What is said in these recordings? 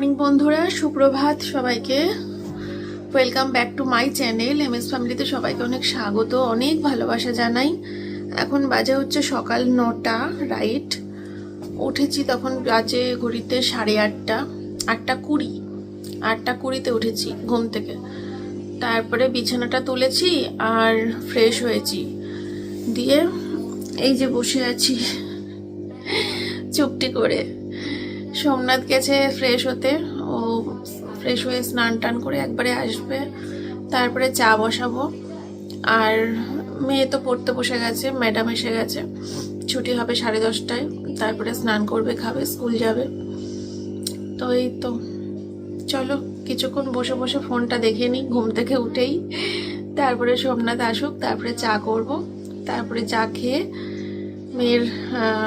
Morning বন্ধুরা। সুপ্রভাত সবাইকে। Welcome back to my channel M S ফ্যামিলিতে সবাইকে অনেক স্বাগত, অনেক ভালোবাসা জানাই। এখন বাজে হচ্ছে সকাল নটা রাইট উঠেছি তখন বাজে ঘড়িতে সাড়ে আটটা আটটা কুড়ি, আটটা কুড়িতে উঠেছি ঘুম থেকে। তারপরে বিছানাটা তুলেছি আর ফ্রেশ হয়েছি। দিয়ে এই যে বসে আছি, চুপটি করে। সোমনাথ গেছে ফ্রেশ হতে। ও ফ্রেশ হয়ে স্নান টান করে একবারে আসবে। তারপরে চা বসাবো। আর মেয়ে তো পড়তে বসে গেছে ম্যাডাম এসে গেছে। ছুটি হবে সাড়ে দশটায়। তারপরে স্নান করবে, খাবে স্কুল যাবে। তো এই তো। চলো, কিছুক্ষণ বসে বসে ফোনটা দেখে নিই, ঘুম থেকে উঠেই। তারপরে সোমনাথ আসুক, তারপরে চা করব। তারপরে চা খেয়ে মেয়ের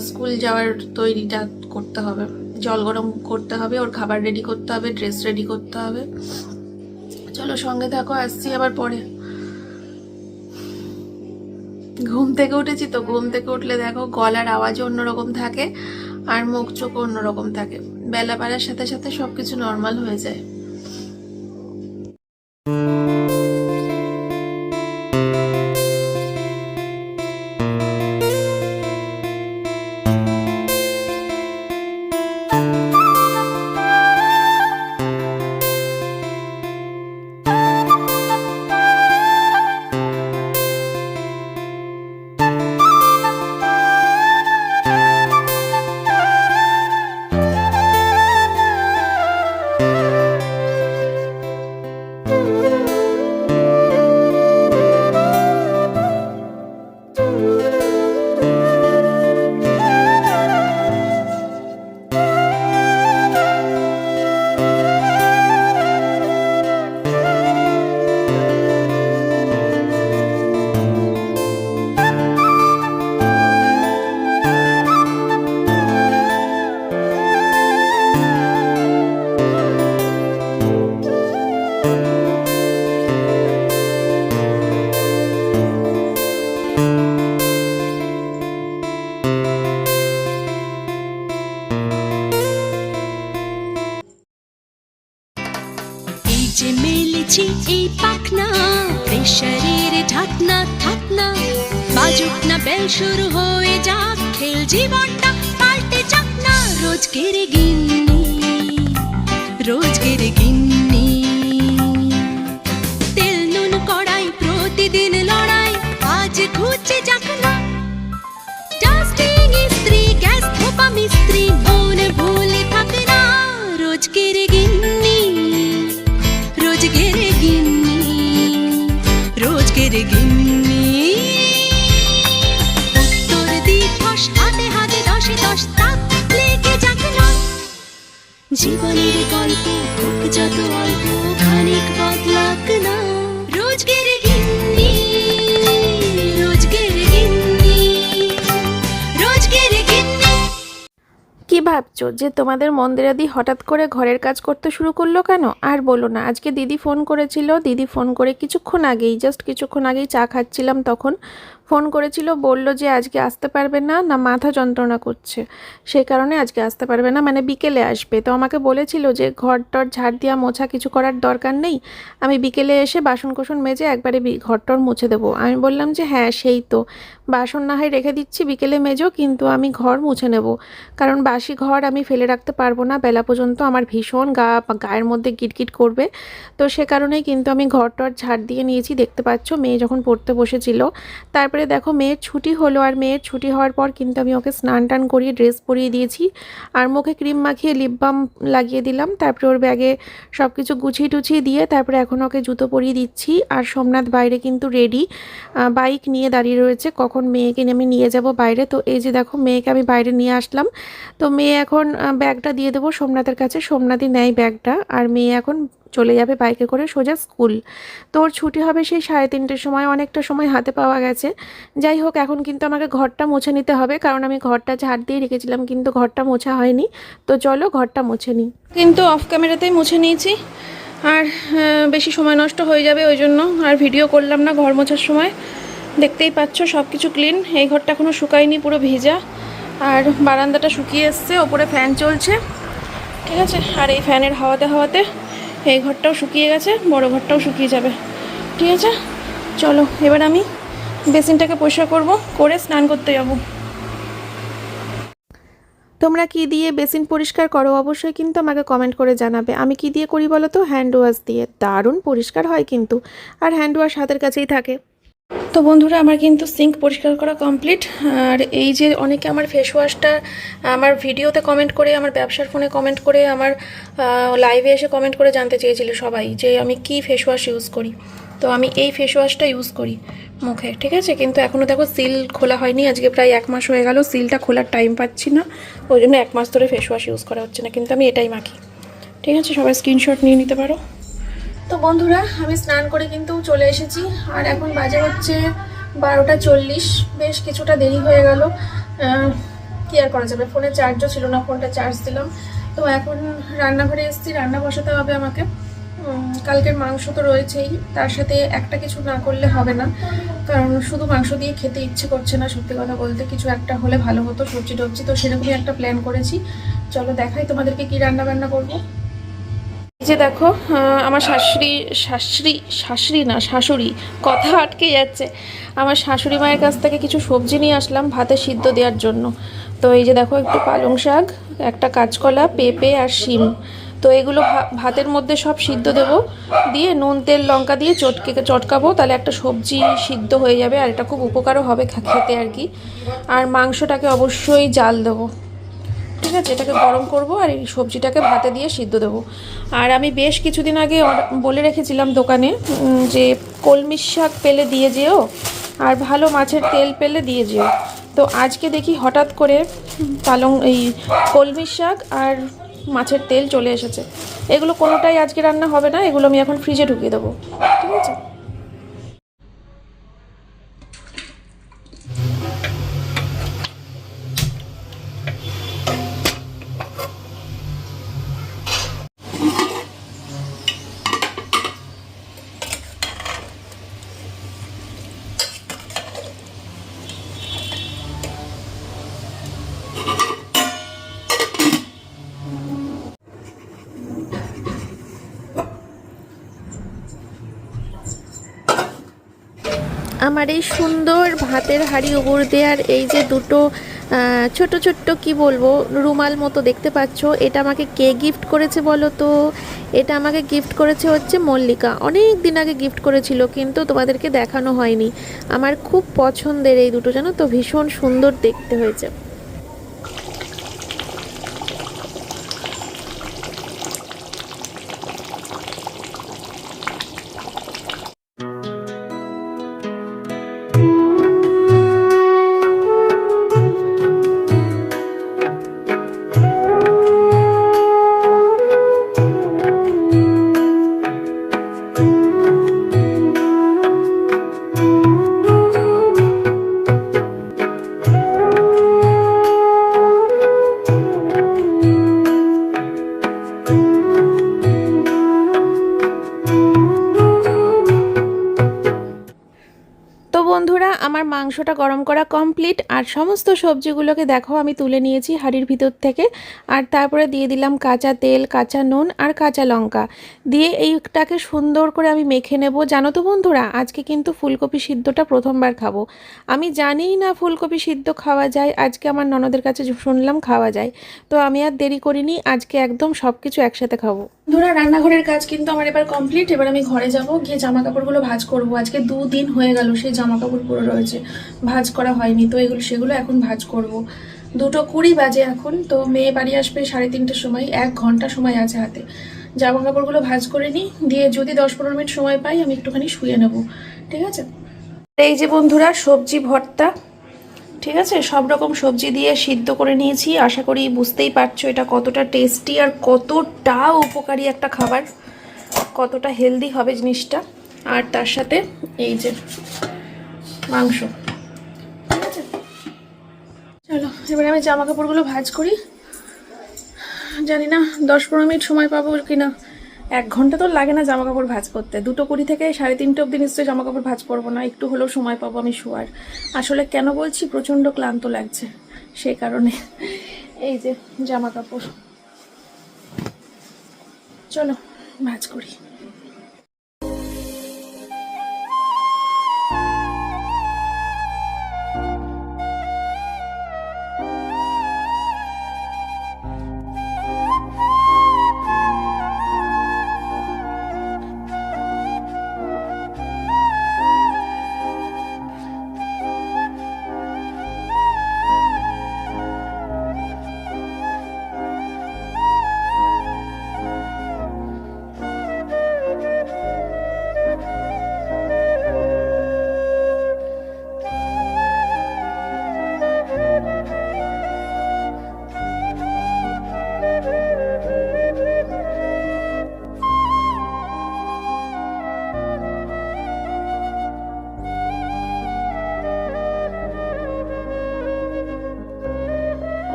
স্কুল যাওয়ার তৈরিটা করতে হবে। জল গরম করতে হবে, ওর খাবার রেডি করতে হবে ড্রেস রেডি করতে হবে। চলো সঙ্গে থাকো, আসছি আবার পরে। ঘুম থেকে উঠেছি তো, ঘুম থেকে উঠলে দেখো গলার আওয়াজও অন্যরকম থাকে আর মুখ চোখও অন্যরকম থাকে। বেলা বাড়ার সাথে সাথে সব কিছু নর্মাল হয়ে যায়। প্রতিদিন লড়াই, আজ ঘুচে যাক না। ডাস্টিং ইস্ত্রি গ্যাস ধোপা মিস্ত্রি, মন ভুলে থাকে না রোজকের গিন্নি। রোজকের গিন্নি রোজকের গিন্নি। উত্তর দিবস হাতে হাতে দশে দশ তাক, লেগে যাক না। জীবনের গল্প যত অল্প, খানিক বদলাক ভাবছ যে তোমাদের মন্দিরাদি হঠাৎ করে ঘরের কাজ করতে শুরু করল কেন? আর বলো না, আজকে দিদি ফোন করেছিল, দিদি ফোন করে কিছুক্ষণ আগেই জাস্ট কিছুক্ষণ আগেই চা খাচ্ছিলাম তখন। ফোন করেছিল, বলল যে আজকে আসতে পারবে না না মাথা যন্ত্রণা করছে। সেই কারণে আজকে আসতে পারবে না মানে বিকেলে আসবে। তো আমাকে বলেছিল যে ঘর টর ঝাড় দেওয়া মোছা কিছু করার দরকার নেই, আমি বিকেলে এসে বাসন কোসন মেজে একবারে ঘর টর মুছে দেবো। আমি বললাম যে হ্যাঁ সেই তো। বাসন না হয় রেখে দিচ্ছি, বিকেলে মেজো, কিন্তু আমি ঘর মুছে নেব। কারণ বাসি ঘর আমি ফেলে রাখতে পারব না, বেলা পর্যন্ত আমার ভীষণ গা গায়ের মধ্যে গিটগিট করবে। তো সে কারণেই কিন্তু আমি ঘর টর ঝাড় দিয়ে নিয়েছি। দেখতে পাচ্ছ, মেয়ে যখন পড়তে বসেছিল, তারপরে দেখো মেয়ের ছুটি হলো আর মেয়ের ছুটি হওয়ার পর কিন্তু আমি ওকে স্নান টান করিয়ে ড্রেস পরিয়ে দিয়েছি। আর মুখে ক্রিম মাখিয়ে লিপ বাম লাগিয়ে দিলাম। তারপরে ওর ব্যাগে সব কিছু গুছিয়ে টুছিয়ে দিয়ে তারপরে এখন ওকে জুতো পরিয়ে দিচ্ছি। আর সোমনাথ বাইরে কিন্তু রেডি বাইক নিয়ে দাঁড়িয়ে রয়েছে। কখন মেয়েকে আমি নিয়ে যাব বাইরে? তো এই যে দেখো মেয়েকে আমি বাইরে নিয়ে আসলাম। তো মেয়ে এখন ব্যাগটা দিয়ে দেবো সোমনাথের কাছে। সোমনাথই নেয় ব্যাগটা আর মেয়ে এখন চলে যাবে বাইকে করে সোজা স্কুল। তো ওর ছুটি হবে সেই সাড়ে তিনটের সময়, অনেকটা সময় হাতে পাওয়া গেছে। যাই হোক, এখন কিন্তু আমাকে ঘরটা মুছে নিতে হবে, কারণ আমি ঘরটা ঝাড় দিয়ে রেখেছিলাম, কিন্তু ঘরটা মোছা হয়নি। তো চলো ঘরটা মুছে নিই। কিন্তু অফ ক্যামেরাতেই মুছে নিয়েছি, আর বেশি সময় নষ্ট হয়ে যাবে ওই জন্য। আর ভিডিও করলাম না ঘর মোছার সময়। দেখতেই পাচ্ছ সব কিছু ক্লিন। এই ঘরটা এখনও শুকায়নি, পুরো ভেজা। আর বারান্দাটা শুকিয়ে এসছে, ওপরে ফ্যান চলছে। ঠিক আছে? আর এই ফ্যানের হাওয়াতে হাওয়াতে এই ঘরটাও শুকিয়ে গেছে, বড় ঘরটাও শুকিয়ে যাবে। ঠিক আছে? চলো, এবার আমি বেসিনটাকে পরিষ্কার করব, করে স্নান করতে যাব। তোমরা কি দিয়ে বেসিন পরিষ্কার করো অবশ্যই কিন্তু আমাকে কমেন্ট করে জানাবে। আমি কি দিয়ে করি বলো তো? হ্যান্ড ওয়াশ দিয়ে। দারুণ পরিষ্কার হয় কিন্তু। আর হ্যান্ড ওয়াশ হাতের কাছেই থাকে। তো বন্ধুরা, আমার কিন্তু সিঙ্ক পরিষ্কার করা কমপ্লিট আর এই যে অনেকে আমার ফেস ওয়াশটা আমার ভিডিওতে কমেন্ট করে, আমার ব্যবসার ফোনে কমেন্ট করে, আমার লাইভে এসে কমেন্ট করে জানতে চেয়েছিল সবাই যে আমি কি ফেস ওয়াশ ইউজ করি। তো আমি এই ফেস ওয়াশটা ইউজ করি মুখে, ঠিক আছে? কিন্তু এখনও দেখো সিল খোলা হয়নি। আজকে প্রায় এক মাস হয়ে গেল সিলটা খোলার টাইম পাচ্ছি না। ওই জন্য এক মাস ধরে ফেস ওয়াশ ইউজ করা হচ্ছে না, কিন্তু আমি এটাই মাখি। ঠিক আছে? সবাই স্ক্রিনশট নিয়ে নিতে পারো। তো বন্ধুরা, আমি স্নান করে কিন্তু চলে এসেছি। আর এখন বাজে হচ্ছে বারোটা চল্লিশ। বেশ কিছুটা দেরি হয়ে গেল। কি আর করা যাবে? ফোনে চার্জও ছিল না, ফোনটা চার্জ দিলাম। তো এখন রান্নাঘরে এসেছি, রান্না বসাতে হবে আমাকে। কালকের মাংস তো রয়েছেই। তার সাথে একটা কিছু না করলে হবে না। কারণ শুধু মাংস দিয়ে খেতে ইচ্ছে করছে না, সত্যি কথা বলতে। কিছু একটা হলে ভালো হতো সবজি টবজি তো সেরকমই একটা প্ল্যান করেছি। চলো দেখাই তোমাদেরকে কি রান্না বান্না করব। যে দেখো আমার শাশুড়ি শাশুড়ি শাশুড়ি না, শাশুড়ি, কথা আটকে যাচ্ছে। আমার শাশুড়ি মায়ের কাছ থেকে কিছু সবজি নিয়ে আসলাম ভাতে সিদ্ধ দেওয়ার জন্য। তো এই যে দেখো, একটু পালং শাক, একটা কাঁচকলা, পেঁপে আর শিম। তো এগুলো ভাতের মধ্যে সব সিদ্ধ দেব। দিয়ে নুন, তেল, লঙ্কা দিয়ে চটকে, চটকাবো। তাহলে একটা সবজি সিদ্ধ হয়ে যাবে আর এটা খুব উপকারও হবে খেতে আর কি। আর মাংসটাকে অবশ্যই জাল দেবো। ঠিক আছে এটাকে গরম করব আর এই সবজিটাকে ভাতে দিয়ে সিদ্ধ দেবো। আর আমি বেশ কিছুদিন আগে বলে রেখেছিলাম দোকানে যে কলমির শাক পেলে দিয়ে যেও আর ভালো মাছের তেল পেলে দিয়ে যেও। তো আজকে দেখি হঠাৎ করে পালং, এই কলমির শাক আর মাছের তেল চলে এসেছে। এগুলো কোনোটাই আজকে রান্না হবে না, এগুলো আমি এখন ফ্রিজে ঢুকিয়ে দেবো। ঠিক আছে? আমার এই সুন্দর ভাতের হাড়ি উপর দেওয়ার এই যে দুটো ছোট ছোট্ট কি বলব, রুমাল মতো দেখতে পাচ্ছ। এটা আমাকে কে গিফট করেছে বলো তো? এটা আমাকে গিফট করেছে হচ্ছে মল্লিকা। অনেক দিন আগে গিফট করেছিল, কিন্তু তোমাদেরকে দেখানো হয়নি। আমার খুব পছন্দের এই দুটো, জানো তো? ভীষণ সুন্দর দেখতে হয়েছে। মাংসটা গরম করা কমপ্লিট আর সমস্ত সবজিগুলোকে দেখো আমি তুলে নিয়েছি হাঁড়ির ভিতর থেকে। আর তারপরে দিয়ে দিলাম কাঁচা তেল, কাঁচা নুন আর কাঁচা লঙ্কা। দিয়ে এইটাকে সুন্দর করে আমি মেখে নেব। জানো তো বন্ধুরা, আজকে কিন্তু ফুলকপি সিদ্ধটা প্রথমবার খাব। আমি জানিই না ফুলকপি সিদ্ধ খাওয়া যায়, আজকে আমার ননদের কাছে শুনলাম খাওয়া যায়। তো আমি আর দেরি করিনি, আজকে একদম সব কিছু একসাথে খাব। ধরা রান্নাঘরের কাজ কিন্তু আমার এবার কমপ্লিট এবার আমি ঘরে যাব, গিয়ে জামা কাপড়গুলো ভাঁজ করব। আজকে দুদিন হয়ে গেল সেই জামা কাপড় পুরো রয়েছে। ভাঁজ করা হয়নি, তো এগুলো, সেগুলো এখন ভাজ করব। দুটো কুড়ি বাজে এখন, তো মেয়ে বাড়ি আসবে সাড়ে তিনটের সময়, এক ঘণ্টা সময় আছে হাতে। জামা কাপড়গুলো ভাজ করে নিই, দিয়ে যদি দশ পনেরো মিনিট সময় পাই, আমি একটুখানি শুয়ে নেব। ঠিক আছে? এই যে বন্ধুরা, সবজি ভর্তা, ঠিক আছে? সব রকম সবজি দিয়ে সিদ্ধ করে নিয়েছি। আশা করি বুঝতেই পারছ এটা কতটা টেস্টি আর কতটা উপকারী একটা খাবার। কতটা হেলদি হবে জিনিসটা। আর তার সাথে এই যে মাংস। চলো এবারে আমি জামা কাপড়গুলো ভাজ করি। জানি না, দশ পনেরো মিনিট সময় পাবো কিনা। এক ঘণ্টা তো লাগে না জামা কাপড় ভাজ করতে। দুটো কুড়ি থেকে সাড়ে তিনটে অবধি নিশ্চয়ই জামা কাপড় ভাজ করব না, একটু হলেও সময় পাবো আমি শোয়ার। আসলে কেন বলছি, প্রচণ্ড ক্লান্ত লাগছে সেই কারণে। এই যে জামা কাপড়। চলো, ভাজ করি।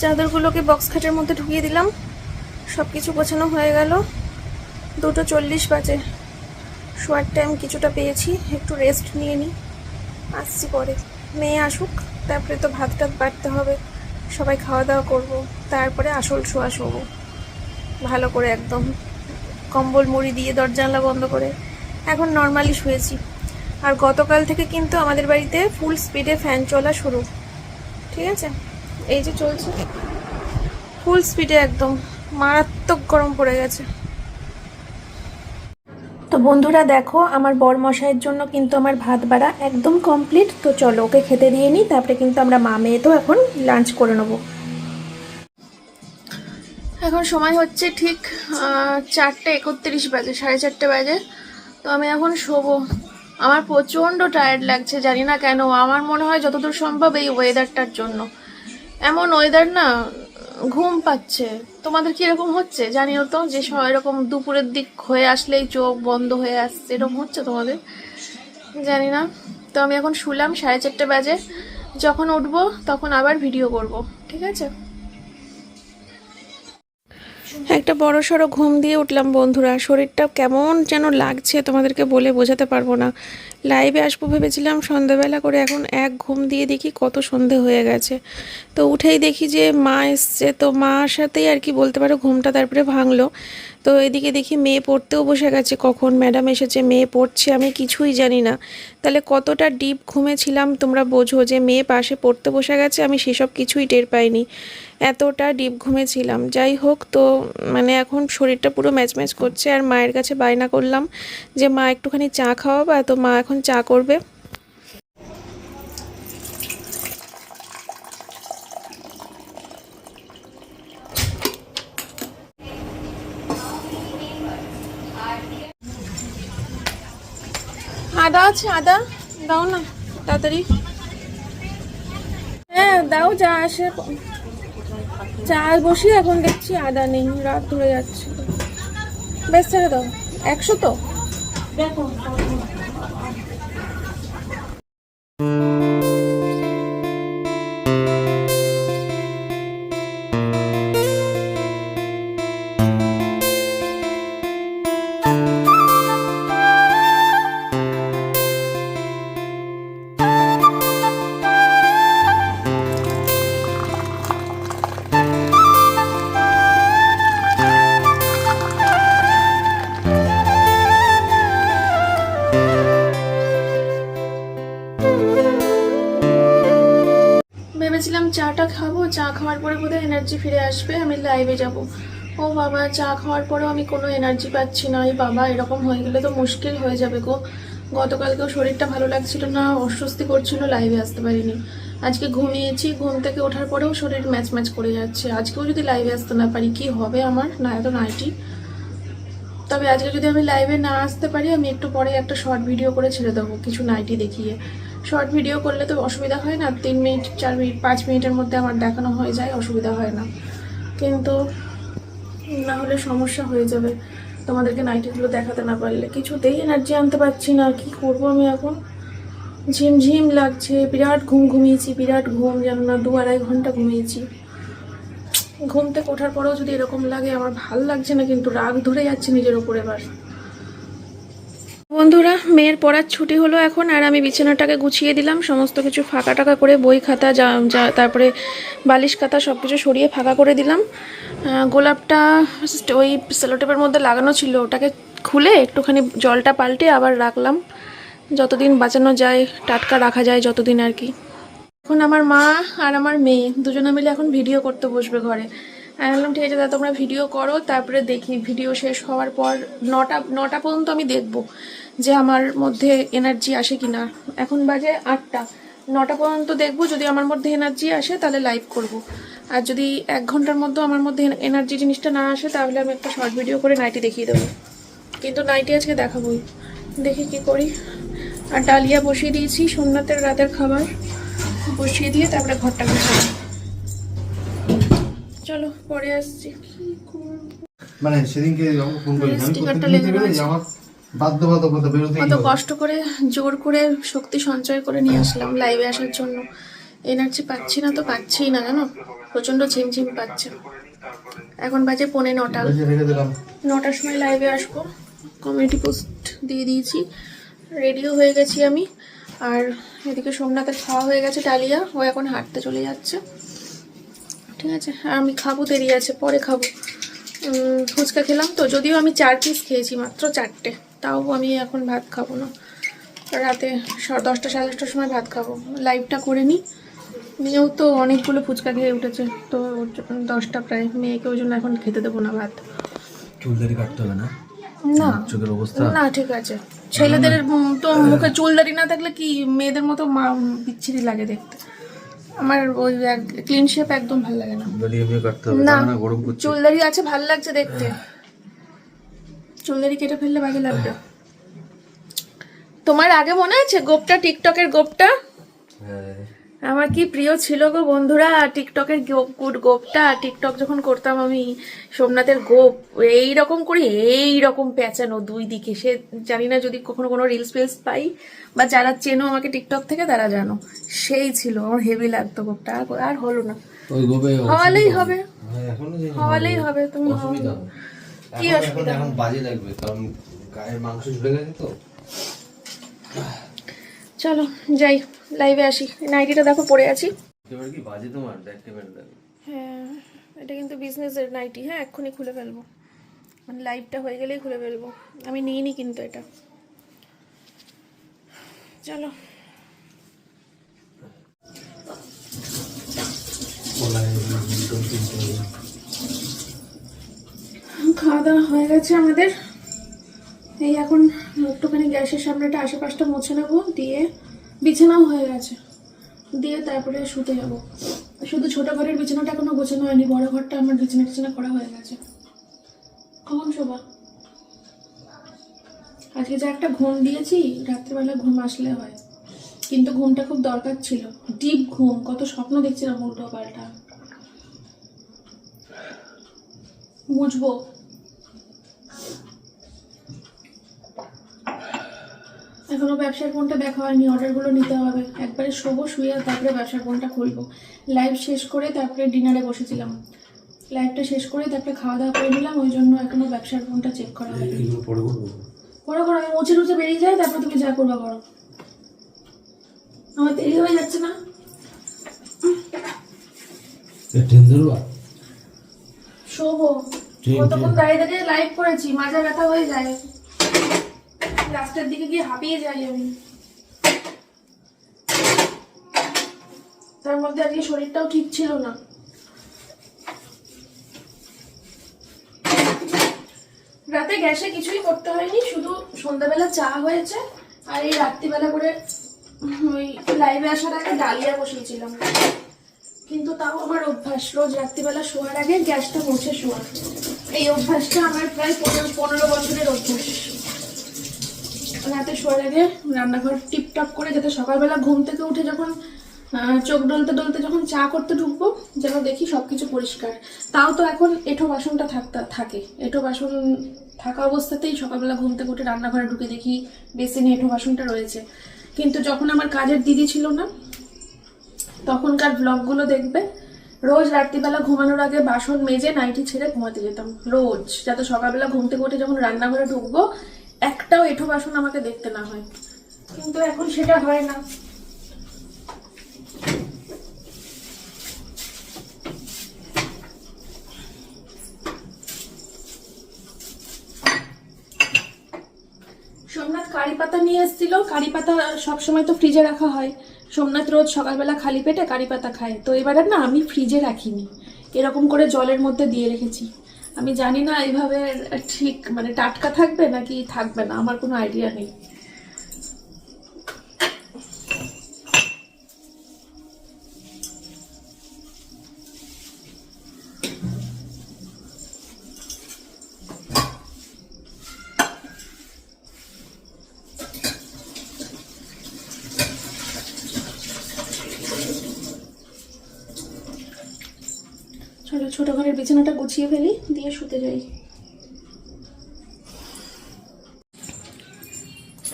চাদরগুলোকে বক্স খাটের মধ্যে ঢুকিয়ে দিলাম। সব কিছু গোছানো হয়ে গেল। দুটো চল্লিশ বাজে। শোয়ার টাইম কিছুটা পেয়েছি। একটু রেস্ট নিয়ে নিই আসছি পরে। মেয়ে আসুক, তারপরে তো ভাত টাত বাড়তে হবে। সবাই খাওয়া দাওয়া করব। তারপরে আসল শোয়া শোবো। ভালো করে একদম কম্বল মুড়ি দিয়ে দরজানলা বন্ধ করে। এখন নর্মালি শুয়েছি। আর গতকাল থেকে কিন্তু আমাদের বাড়িতে ফুল স্পিডে ফ্যান চলা শুরু। ঠিক আছে? এই যে চলছে। ফুল স্পিডে একদম। মারাত্মক গরম পড়ে গেছে। তো বন্ধুরা দেখো আমার বর মশাইয়ের জন্য কিন্তু আমার ভাত বাড়া একদম কমপ্লিট তো চলো ওকে খেতে দিয়ে নিই তারপরে কিন্তু আমরা মা মেয়ে তো এখন লাঞ্চ করে নেব। এখন সময় হচ্ছে ঠিক চারটে একত্রিশ বাজে সাড়ে চারটে বাজে। তো আমি এখন শোবো। আমার প্রচণ্ড টায়ার্ড লাগছে জানি না কেন। আমার মনে হয় যতদূর সম্ভব এই ওয়েদারটার জন্য। এমন ওয়েদার না, ঘুম পাচ্ছে। তোমাদের কি এরকম হচ্ছে? জানিও তো যে সব এরকম দুপুরের দিক হয়ে আসলেই চোখ বন্ধ হয়ে আসছে। এরকম হচ্ছে তোমাদের? জানি না। তো আমি এখন শুলাম সাড়ে চারটে বাজে। যখন উঠবো তখন আবার ভিডিও করব, ঠিক আছে? একটা বড় সড়ো ঘুম দিয়ে উঠলাম বন্ধুরা। শরীরটা কেমন যেন লাগছে, তোমাদেরকে বলে বোঝাতে পারব না। লাইভে আসব ভেবেছিলাম সন্ধ্যাবেলা করে এখন এক ঘুম দিয়ে দেখি কত সন্ধে হয়ে গেছে। তো উঠেই দেখি যে মা এসছে, তো মার সাথেই আর কি বলতে পারো ঘুমটা তারপরে ভাঙলো। তো এদিকে দেখি মেয়ে পড়তেও বসে গেছে, কখন ম্যাডাম এসেছে, মেয়ে পড়ছে আমি কিছুই জানি না। তাহলে কতটা ডিপ ঘুমেছিলাম তোমরা বোঝো যে মেয়ে পাশে পড়তে বসে গেছে, আমি সেসব কিছুই টের পাইনি। এতটা ডিপ ঘুমেছিলাম যাই হোক, তো মানে এখন শরীরটা পুরো ম্যাচ ম্যাচ করছে, আর মায়ের কাছে বায়না করলাম যে মা একটুখানি চা খাওয়াবা, তো মা এখন চা করবে। আদা আছে, আদা দাও না, তাড়াতাড়ি। হ্যাঁ দাও, যা আসে। চা বসি এখন দেখছি আদা নেই, রাত ধরে যাচ্ছে। বেশ, ছেড়ে দাও। একশো তো? Música ভেবেছিলাম চাটা খাব, চা খাওয়ার পরে বোধহয় এনার্জি ফিরে আসবে, আমি লাইভে যাব। ও বাবা, চা খাওয়ার পরেও আমি কোনো এনার্জি পাচ্ছি না। এই বাবা, এরকম হয়ে গেলে তো মুশকিল হয়ে যাবে গো। গতকালকেও শরীরটা ভালো লাগছিল না, অস্বস্তি করছিল লাইভে আসতে পারিনি। আজকে ঘুমিয়েছি, ঘুম থেকে ওঠার পরেও শরীর ম্যাচ ম্যাচ করে যাচ্ছে। আজকেও যদি লাইভে আসতে না পারি, কি হবে আমার? না, এত নাইটি তবে আজকে যদি আমি লাইভে না আসতে পারি, আমি একটু পরে একটা শর্ট ভিডিও করে ছেড়ে দেবো, কিছু নাইটি দেখিয়ে। শর্ট ভিডিও করলে তো অসুবিধা হয় না, তিন মিনিট, চার মিনিট, পাঁচ মিনিটের মধ্যে আমার দেখানো হয়ে যায়, অসুবিধা হয় না। কিন্তু না হলে সমস্যা হয়ে যাবে। তোমাদেরকে নাইটিগুলো দেখাতে না পারলে কিছুতেই এনার্জি আনতে পারছি না, কি করব আমি এখন? ঝিমঝিম লাগছে, বিরাট ঘুম ঘুমিয়েছি, বিরাট ঘুম, যেন না দু আড়াই ঘণ্টা ঘুমিয়েছি। ঘুম থেকে ওঠার পরেও যদি এরকম লাগে, আমার ভালো লাগছে না, কিন্তু রাগ ধরে যাচ্ছে নিজের ওপর এবার। বন্ধুরা, মেয়ের পড়ার ছুটি হলো এখন, আর আমি বিছানাটাকে গুছিয়ে দিলাম, সমস্ত কিছু ফাঁকা টাকা করে বই খাতা, যা যা, তারপরে বালিশ খাতা সব কিছু সরিয়ে ফাঁকা করে দিলাম। গোলাপটা ওই সেলোটেপের মধ্যে লাগানো ছিল, ওটাকে খুলে একটুখানি জলটা পাল্টে আবার রাখলাম। যতদিন বাঁচানো যায়, টাটকা রাখা যায়, যতদিন আর কি। এখন আমার মা আর আমার মেয়ে, দুজনে মিলে এখন ভিডিও করতে বসবে ঘরে। আমি বললাম ঠিক আছে দাদা তোমরা ভিডিও করো, তারপরে দেখি। ভিডিও শেষ হওয়ার পর নটা নটা পর্যন্ত আমি দেখব যে আমার মধ্যে এনার্জি আসে কি না এখন বাজে আটটা। নটা পর্যন্ত দেখব, যদি আমার মধ্যে এনার্জি আসে তাহলে লাইভ করব। আর যদি এক ঘণ্টার মধ্যে আমার মধ্যে এনার্জি জিনিসটা না আসে, তাহলে আমি একটা শর্ট ভিডিও করে নাইটি দেখিয়ে দেবো। কিন্তু নাইটি আজকে দেখাবোই দেখি কি করি। আর ডালিয়া বসিয়ে দিয়েছি, সোমনাথের রাতের খাবার। বসিয়ে দিয়ে তারপরে ঘরটা গুছাবো। চলো পরে আসছি। মানে সেদিনকে ফোন। আমার বাধ্যবাধকতা বেরোতেই কত কষ্ট করে জোর করে শক্তি সঞ্চয় করে নিয়ে আসলাম লাইভে আসার জন্য। এনার্জি পাচ্ছি না তো পাচ্ছিই না জানো? প্রচণ্ড ঝিমঝিম পাচ্ছে। এখন বাজে পৌনে নটা। নটার সময় লাইভে আসব। কমিউনিটি পোস্ট দিয়ে দিয়েছি। রেডিও হয়ে গেছি আমি। আর এদিকে সোমনাথের খাওয়া হয়ে গেছে ডালিয়া। ও এখন হাঁটতে চলে যাচ্ছে। ঠিক আছে? আর আমি খাব দেরি আছে পরে খাব। ফুচকা খেলাম তো যদিও আমি চার পিস খেয়েছি মাত্র চারটে। তাও আমি এখন ভাত খাব না। রাতে দশটা সাড়ে দশটার সময় ভাত খাব। লাইভটা করে নিই মেয়েও তো অনেকগুলো ফুচকা খেয়ে উঠেছে। তো দশটা প্রায়। মেয়েকে ওই জন্য এখন খেতে দেবো না ভাত। কাটতে হবে না? না। চোখের অবস্থা? না ঠিক আছে। ছেলেদের তো মুখে চুলদারি না থাকলে কি মেয়েদের মতো মা বিচ্ছিরি লাগে দেখতে? আমার ওই ক্লিন শেপ একদম ভালো লাগে না। চুলদারি এমনি কাটতে হবে না। না গরম করছে। চুলদারি আছে ভালো লাগছে দেখতে। চুলদারি কেটে ফেললে বাজে লাগবে। তোমার আগে মনে আছে গোপটা টিকটকের গোপটা? হ্যাঁ। আমার কি প্রিয় ছিল গো বন্ধুরা? টিকটকের গোপ গুড গোপটা। টিকটক যখন করতাম আমি সোমনাথের গোপ এই রকম করে এই রকম পেঁচানো দুই দিকে। সে জানি না যদি কখনো কোনো রিলস ফিলস পাই বা যারা চেনো আমাকে টিকটক থেকে তারা জানো। সেই ছিল আমার হেভি লাগতো গোপটা। আর- হলো না। হওয়ালেই হবে। হ্যাঁ এখনও যে হওয়ালেই হবে তুমি কি অসুবিধা এখন এখন বাজে লাগবে কারণ গায়ের মাংস ঝুলে গেছে তো। চলো যাই। লাইভে আসি। নাইটিটা দেখো পরে আছি। কি বাজে তোমার? হ্যাঁ এটা কিন্তু বিজনেসের নাইটি হ্যাঁ এক্ষুনি খুলে ফেলব। মানে লাইভটা হয়ে গেলেই খুলে ফেলব। আমি নিইনি কিন্তু এটা। চলো। খাওয়া দাওয়া হয়ে গেছে আমাদের। এই এখন একটুখানি গ্যাসের সামনেটা আশেপাশটা মুছে নেব দিয়ে বিছানাও হয়ে গেছে। দিয়ে তারপরে শুতে যাব। শুধু ছোট ঘরের বিছানাটা এখনও গোছানো হয়নি, বড় ঘরটা আমার বিছানা টিছানা করা হয়ে গেছে। কখন শোভা আজকে যা একটা ঘুম দিয়েছি, রাত্রিবেলা ঘুম আসলে হয়। কিন্তু ঘুমটা খুব দরকার ছিল। ডিপ ঘুম, কত স্বপ্ন দেখছিলাম উল্টো পাল্টা। মুছবো এখনও ব্যবসার ফোনটা দেখা হয়নি অর্ডারগুলো নিতে হবে। একবারে শোবো শুয়ে তারপরে ব্যবসার ফোনটা খুলবো। লাইভ শেষ করে তারপরে ডিনারে বসেছিলাম। লাইভটা শেষ করে তারপরে খাওয়া দাওয়া করে নিলাম ওই জন্য এখনও ব্যবসার ফোনটা চেক করা এইগুলো পরে করো করো আমি মুছে টুচে বেরিয়ে যাই তারপর তুমি যা করবা করো। আমার দেরি হয়ে যাচ্ছে না? ট্রেন ধরবা? শোবো। কতক্ষণ দাঁড়িয়ে দাঁড়িয়ে লাইভ করেছি মাজা ব্যথা হয়ে যায়। লাস্টের দিকে গিয়ে হাঁপিয়ে যাই আমি। তার মধ্যে আজকে শরীরটাও ঠিক ছিল না। রাতে গ্যাসে কিছুই করতে হয়নি, শুধু সন্ধ্যাবেলা চা হয়েছে আর এই রাত্রিবেলা করে ওই লাইভে আসার আগে ডালিয়া বসিয়েছিলাম। কিন্তু তাও আমার অভ্যাস, রোজ রাত্রিবেলা শোয়ার আগে গ্যাসটা মুছে শোয়া। এই অভ্যাসটা আমার প্রায় পনেরো পনেরো বছরের অভ্যাস। রাতে শোয়ার আগে রান্নাঘর টিপটপ করে যাতে সকালবেলা ঘুম থেকে উঠে যখন চোখ ডলতে ডলতে যখন চা করতে ঢুকবো, যেন দেখি সব কিছু পরিষ্কার। তাও তো এখন এঁঠো বাসনটা থাকতে, থাকে। এঁঠো বাসন থাকা অবস্থাতেই সকালবেলা ঘুম থেকে উঠে রান্নাঘরে ঢুকে দেখি বেসিনে এঁঠো বাসনটা রয়েছে। কিন্তু যখন আমার কাজের দিদি ছিল না, তখনকার ব্লগগুলো দেখবে, রোজ রাত্রিবেলা ঘুমানোর আগে বাসন মেজে নাইটি ছেড়ে ঘুমাতে যেতাম। রোজ। যাতে সকালবেলা ঘুম থেকে উঠে যখন রান্নাঘরে ঢুকবো একটাও এঁঠো বাসন আমাকে দেখতে না হয়। কিন্তু এখন সেটা হয় না। সোমনাথ কারি পাতা নিয়ে এসেছিল। কারি পাতা সবসময় তো ফ্রিজে রাখা হয়। সোমনাথ রোজ সকালবেলা খালি পেটে কারি পাতা খায়। তো এবারে না আমি ফ্রিজে রাখিনি। এরকম করে জলের মধ্যে দিয়ে রেখেছি। আমি জানি না এইভাবে ঠিক মানে টাটকা থাকবে নাকি থাকবে না, আমার কোনো আইডিয়া নেই চলো ছোট ঘরের বিছানাটা গুছিয়ে ফেলি দিয়ে শুতে যাই।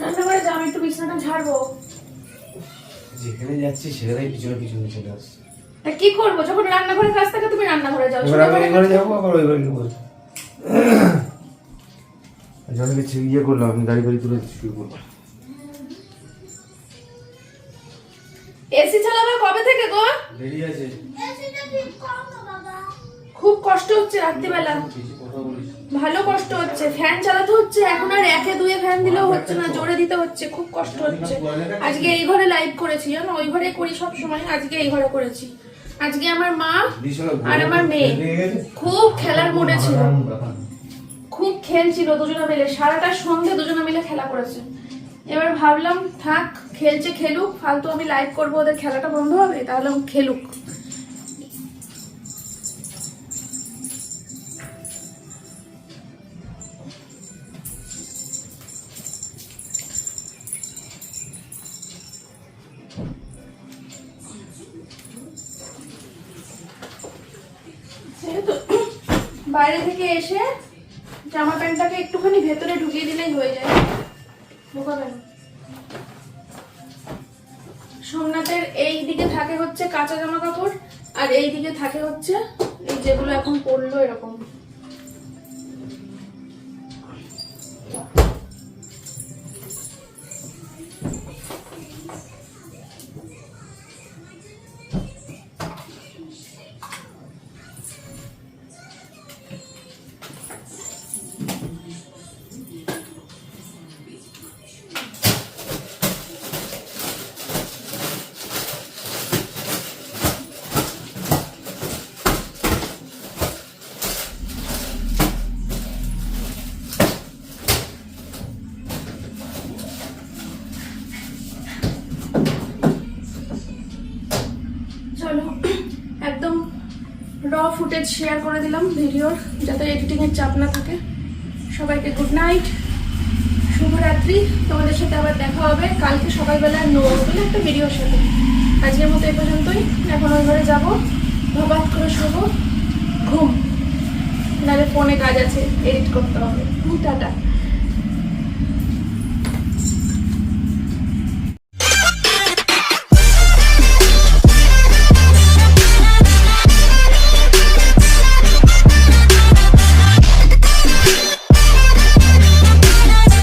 রান্নাঘরে যাও আমি একটু বিছানাটা ঝাড়বো। যেখানে যাচ্ছি সেখানেই পিছনে পিছনে চলে আসছে। তা কি করব? যখন রান্নাঘরে কাজ থাকে তুমি রান্নাঘরে যাও। এবার আমি ঘরে- ঘরে যাব আবার ওই ঘরে যাব জনকে ইয়ে করলাম আমি গাড়ি গাড়ি তুলে শুরু করলাম কষ্ট হচ্ছে রাত্রিবেলা। ভালো কষ্ট হচ্ছে। ফ্যান চালাতে হচ্ছে, এখন আর একে দুয়ে ফ্যান দিলেও হচ্ছে না, জোরে দিতে হচ্ছে, খুব কষ্ট হচ্ছে। আজকে এই ঘরে লাইভ করেছি, জানো? ওই ঘরে করি সব সময়, আজকে এই ঘরে করেছি। আজকে আমার মা আর আমার মেয়ে খুব খেলার মোড়ে ছিল। খুব খেলছিল দুজনে মিলে, সারাটা সন্ধে দুজনে মিলে খেলা করেছে। এবার ভাবলাম, থাক, খেলছে খেলুক, ফালতু আমি লাইভ করব, ওদের খেলাটা বন্ধ হবে, তাহলে খেলুক। এসে জামা প্যান্টটাকে একটুখানি ভেতরে ঢুকিয়ে দিলেই হয়ে যায়। সোমনাথের এই দিকে থাকে হচ্ছে কাঁচা জামা কাপড়, আর এই দিকে থাকে হচ্ছে এই যেগুলো এখন পরলো এরকম। ফুটেজ শেয়ার করে দিলাম ভিডিওর যাতে এডিটিংয়ের চাপ না থাকে। সবাইকে গুড নাইট শুভরাত্রি। তোমাদের সাথে আবার দেখা হবে কালকে সকালবেলা নতুন একটা ভিডিওর সাথে আজকের মতো এ পর্যন্তই। এখন ওই ঘরে যাব ধপাত করে শুভ ঘুম। নাহলে ফোনে কাজ আছে এডিট করতে হবে। টাটা।